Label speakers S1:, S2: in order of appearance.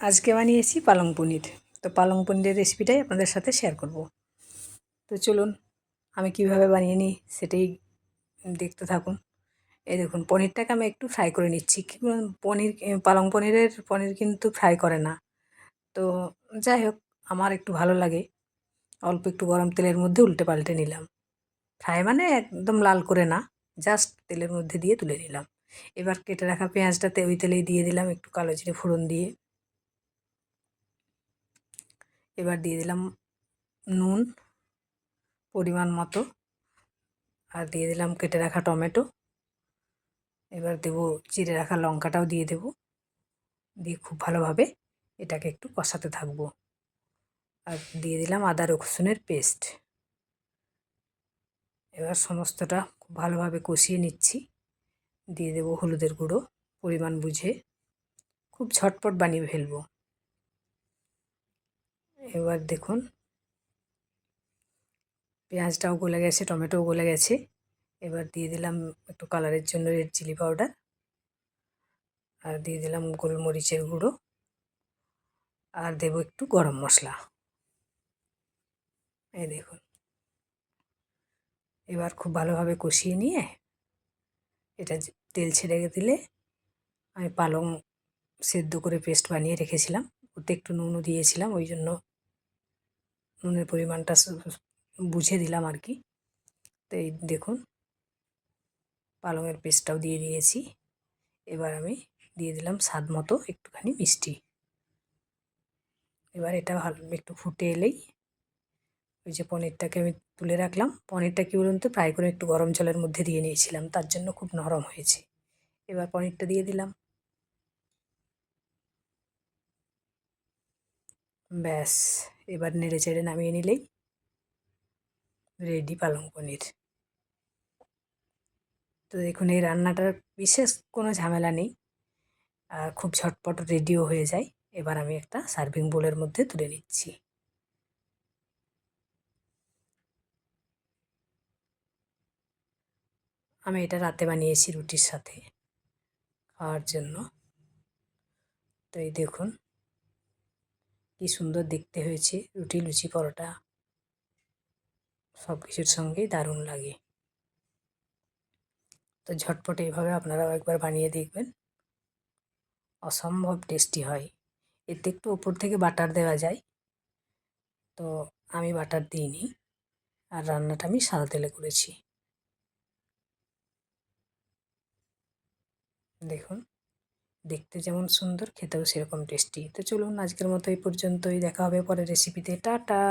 S1: আজকে বানিয়েছি পালং পনির। তো পালং পনিরের রেসিপিটাই আপনাদের সাথে শেয়ার করব। তো চলুন, আমি কীভাবে বানিয়ে নিই সেটাই দেখতে থাকুন। এই দেখুন, পনিরটাকে আমি একটু ফ্রাই করে নিচ্ছি। পনির পালং পনিরের পনির কিন্তু ফ্রাই করে না। তো যাই হোক, আমার একটু ভালো লাগে। অল্প একটু গরম তেলের মধ্যে উল্টে পাল্টে নিলাম। ফ্রাই মানে একদম লাল করে না জাস্ট তেলের মধ্যে দিয়ে তুলে নিলাম। এবার কেটে রাখা পেঁয়াজটাতে ওই তেলেই দিয়ে দিলাম একটু কালো জিরে ফোড়ন দিয়ে। এবার দিয়ে দিলাম নুন পরিমাণ মতো। আর দিয়ে দিলাম কেটে রাখা টমেটো। এবার দেবো চিড়ে রাখা লঙ্কাটাও দিয়ে দেব। দিয়ে খুব ভালোভাবে এটাকে একটু কষাতে থাকব। আর দিয়ে দিলাম আদা রসুনের পেস্ট। এবার সমস্তটা খুব ভালোভাবে কষিয়ে নিচ্ছি। দিয়ে দেবো হলুদের গুঁড়ো, পরিমাণ বুঝে। খুব ঝটপট বানিয়ে ফেলব। এবার দেখুন, পেঁয়াজটাও গলে গেছে, টমেটোও গলে গেছে। এবার দিয়ে দিলাম একটু কালারের জন্য রেড চিলি পাউডার আর দিয়ে দিলাম গোলমরিচের গুঁড়ো আর দেব একটু গরম মশলা। এই দেখুন, এবার খুব ভালোভাবে কষিয়ে নিয়ে এটা তেল ছেড়ে দিলে আমি পালং সেদ্ধ করে পেস্ট বানিয়ে রেখেছিলাম, ওতে একটু নুনও দিয়েছিলাম, ওই জন্য নুনের পরিমাণটা বুঝে দিলাম আর কি। তো এই দেখুন, পালংয়ের পেস্টটাও দিয়ে দিয়েছি। এবার আমি দিয়ে দিলাম স্বাদ মতো একটুখানি মিষ্টি। এবার এটা ভালো, একটু ফুটে এলেই ওই যে পনিরটাকে আমি তুলে রাখলাম। পনিরটা কী বলুন তো ফ্রাই করে একটু গরম জলের মধ্যে দিয়ে নিয়েছিলাম, তার জন্য খুব নরম হয়েছে। এবার পনিরটা দিয়ে দিলাম। ব্যাস। এবার নেড়ে চেড়ে নামিয়ে নিলেই রেডি পালং পনির। তো দেখুন, এই রান্নাটার বিশেষ কোনো ঝামেলা নেই। আর খুব ঝটপট রেডিও হয়ে যায়। এবার আমি একটা সার্ভিং বোলের মধ্যে তুলে নিচ্ছি। আমি এটা রাতে বানিয়েছি রুটির সাথে, খাওয়ার জন্য। তো এই দেখুন কি সুন্দর দেখতে হয়েছে, রুটি, লুচি, পরোটা সব কিছুর সঙ্গেই দারুণ লাগে। তো ঝটপট এইভাবে আপনারাও একবার বানিয়ে দেখবেন। অসম্ভব টেস্টি হয়। এতে একটু ওপর থেকে বাটার দেওয়া যায়। তো আমি বাটার দিইনি আর রান্নাটা আমি সাদা তেলে করেছি। দেখুন। দেখতে যেমন সুন্দর, খেতেও সেরকম টেস্টি। তো চলুন আজকের মতো এই পর্যন্তই। দেখা হবে পরে রেসিপিতে টাটা!